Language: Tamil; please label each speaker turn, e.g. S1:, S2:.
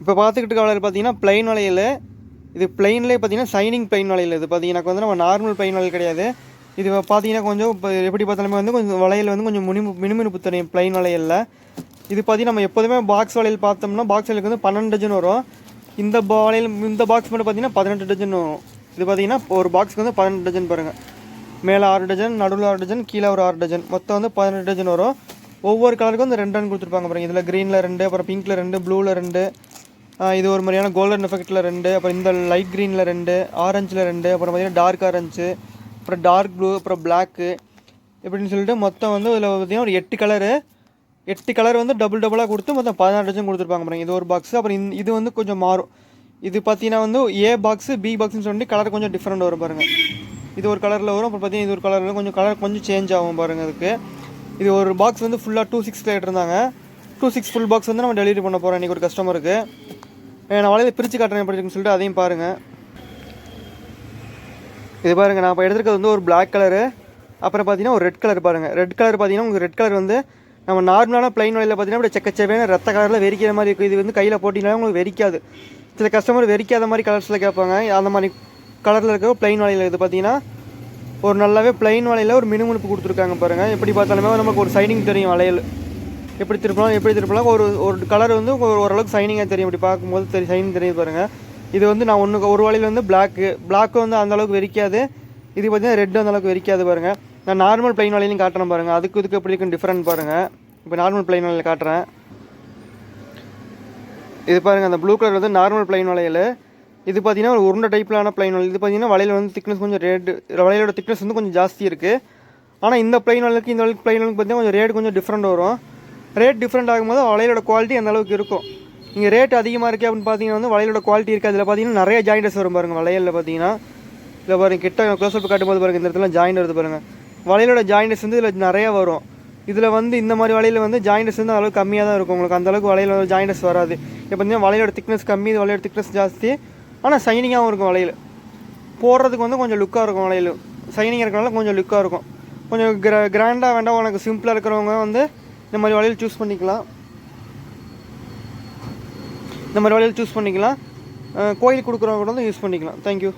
S1: இப்போ பார்த்துக்கிட்டு இருக்க வளையல் பார்த்தீங்கன்னா பிளைன் வளையல். இது ப்ளைன்லேயே பார்த்தீங்கன்னா சைனிங் பிளைன் வளையல். இது பார்த்தீங்கன்னா வந்து நம்ம நார்மல் பிளைன் வளையல் கிடையாது. இது பார்த்தீங்கன்னா கொஞ்சம் இப்போ எப்படி பார்த்தாலுமே வந்து கொஞ்சம் வளையல் வந்து கொஞ்சம் முனிமு மினுமினுப்பு தெரியும் பிளைன் வளையலில். இது பார்த்தீங்கன்னா நம்ம எப்போதுமே பாக்ஸ் வளையல் பார்த்தோம்னா பாக்ஸ் வளையலுக்கு வந்து பன்னெண்டு டஜன் வரும். இந்த வளையல் இந்த பாக்ஸ் மட்டும் பார்த்தீங்கன்னா பதினெட்டு டஜன் வரும். இது பார்த்தீங்கன்னா ஒரு பாக்ஸ்க்கு வந்து பதினெட்டு டஜன் பாருங்கள் மேலே ஆறு டஜன் நடுவில் ஆறு டஜன் கீழே ஒரு ஆறு டஜன் மொத்தம் வந்து பதினெட்டு டஜன் வரும். ஒவ்வொரு கலருக்கும் வந்து ரெண்டு ரன் கொடுத்துருப்பாங்க பாருங்கள் இதில் க்ரீனில் ரெண்டு அப்புறம் பிங்க்கில் ரெண்டு ப்ளூவில் ரெண்டு. இது ஒரு மாதிரியான கோல்டன் எஃபெக்ட்டில் ரெண்டு அப்புறம் இந்த லைட் க்ரீனில் ரெண்டு ஆரஞ்சில் ரெண்டு அப்புறம் பார்த்தீங்கன்னா டார்க் ஆரஞ்சு அப்புறம் டார்க் ப்ளூ அப்புறம் பிளாக்கு இப்படின்னு சொல்லிட்டு மொத்தம் வந்து இதில் பார்த்தீங்கன்னா ஒரு எட்டு கலரு எட்டு கலர் வந்து டபுள் டபுளாக கொடுத்து மொத்தம் பதினாறு டஜன் கொடுத்துருப்பாங்க பாருங்க. இது ஒரு பாக்ஸ் அப்புறம் இந்த- இது வந்து கொஞ்சம் மாறும். இது பார்த்தீங்கன்னா வந்து ஏ பாக்ஸு பி பாக்ஸ்னு சொல்லிட்டு கலர் கொஞ்சம் டிஃப்ரெண்ட் வரும் பாருங்கள் இது ஒரு கலரில் வரும். அப்புறம் பார்த்தீங்கன்னா இது ஒரு கலரில் கொஞ்சம் கலர் கொஞ்சம் சேஞ்ச் ஆகும் பாருங்க அதுக்கு. இது ஒரு பாக்ஸ் வந்து ஃபுல்லாக டூ சிக்ஸ் இருந்தாங்க டூ சிக்ஸ் ஃபுல் பாக்ஸ் வந்து நம்ம டெலிவரி பண்ண போகிறோம் இன்றைக்கி ஒரு கஸ்டமருக்கு நான் வலையில் பிரித்து காட்டுறேன் எப்படி இருக்குன்னு சொல்லிட்டு அதையும் பாருங்கள் இது பாருங்கள் நான் இப்போ எடுத்துருக்கிறது வந்து ஒரு பிளாக் கலரு அப்புறம் பார்த்தீங்கன்னா ஒரு ரெட் கலர் பாருங்கள் ரெட் கலர் பார்த்தீங்கன்னா உங்களுக்கு ரெட் கலர் வந்து நம்ம நார்மலான பிளைன் வலையில் பார்த்தீங்கன்னா அப்படியே செக்கச்சேவையான ரத்த கலரில் வெறிக்கிற மாதிரி இருக்கும். இது வந்து கையில் போட்டிங்கனாலே உங்களுக்கு வெறிக்காது. சில கஸ்டமர் வெறிக்காத மாதிரி கலர்ஸில் கேட்பாங்க. அந்த மாதிரி கலரில் இருக்க பிளைன் வலையில் இது பார்த்தீங்கன்னா ஒரு நல்லாவே பிளைன் வலையில் ஒரு மினுமுணுப்பு கொடுத்துருக்காங்க பாருங்கள் எப்படி பார்த்தாலுமே நமக்கு ஒரு சைனிங் தெரியும் வளையல். எப்படி திருப்பலாம் எப்படி திருப்பலாம் ஒரு ஒரு கலர் வந்து ஓரளவுக்கு சைனிங்காக தெரியும். இப்படி பார்க்கும்போது தெரியும் சைனிங் தெரியுது பாருங்கள் இது வந்து நான் ஒன்று ஒரு வழியில் வந்து பிளாக்கு பிளாக்கு வந்து அந்த அளவுக்கு வெறிக்காது. இது பார்த்தீங்கன்னா ரெட் அந்தளவுக்கு வெறிக்காது பாருங்கள் நான் நார்மல் பிளைன் வலையிலையும் காட்டுறேன் பாருங்கள் அதுக்கு இதுக்கு எப்படி இருக்கும் டிஃப்ரெண்ட் பாருங்கள் இப்போ நார்மல் பிளைன் வலையில் காட்டுறேன். இது பாருங்கள் அந்த ப்ளூ கலர் வந்து நார்மல் பிளைன் வளையல் இது பார்த்தீங்கன்னா ஒரு உருண்டை டைப்பிலான பிளைன் வளையல் இது பார்த்தீங்கன்னா வளையல் வந்து திக்னஸ் கொஞ்சம் ரேட் வளையலோட திக்னஸ் வந்து கொஞ்சம் ஜாஸ்தி இருக்குது ஆனால் இந்த பிளைன் வலைக்கு இந்த வளையலுக்கு பிளைன் வளையலுக்கு பார்த்தீங்கன்னா கொஞ்சம் ரேட் கொஞ்சம் டிஃப்ரெண்ட் வரும். ரேட் டிஃப்ரெண்ட் ஆகும்போது வளையலோட குவாலிட்டி அந்த அளவுக்கு இருக்கும்? இங்கே ரேட் அதிகமாக இருக்குது அப்படின்னு பார்த்தீங்கன்னா வந்து வளையலோட குவாலிட்டி இருக்குது அதில் பார்த்தீங்கன்னா நிறைய ஜாயிண்டஸ் வரும் பாருங்கள் வளையலில் பார்த்தீங்கன்னா இதில் பாருங்க கிட்ட க்ளோஸ் அப் காட்டும்போது பாருங்கள் இந்த இடத்துல ஜாயின் வருது பாருங்கள் வளையலோட ஜாயிண்டஸ் வந்து இதில் நிறைய வரும். இதில் வந்து இந்த மாதிரி வலையில் வந்து ஜாயிண்டஸ் வந்து அளவுக்கு கம்மியாக தான் இருக்கும். உங்களுக்கு அந்த அளவுக்கு வளையல் வந்து ஜாயிண்டஸ் வராது. இப்போ பார்த்தீங்கன்னா வலையோட திக்னஸ் கம்மி இது திக்னஸ் ஜாஸ்தி. ஆனால் சைனிங்காகவும் இருக்கும் வளையல் போடுறதுக்கு வந்து கொஞ்சம் லுக்காக இருக்கும் வளையல் சைனிங் இருக்கிறனால கொஞ்சம் லுக்காக இருக்கும். கொஞ்சம் கிர கிராண்டாக வேண்டாம். உனக்கு சிம்பிளாக இருக்கிறவங்க வந்து இந்த மாதிரி வளையல் சூஸ் பண்ணிக்கலாம். இந்த மாதிரி வளையல் சூஸ் பண்ணிக்கலாம். கோயில் கோயிலுக்கு கொடுக்குறவங்க கூட வந்து யூஸ் பண்ணிக்கலாம். தேங்க்யூ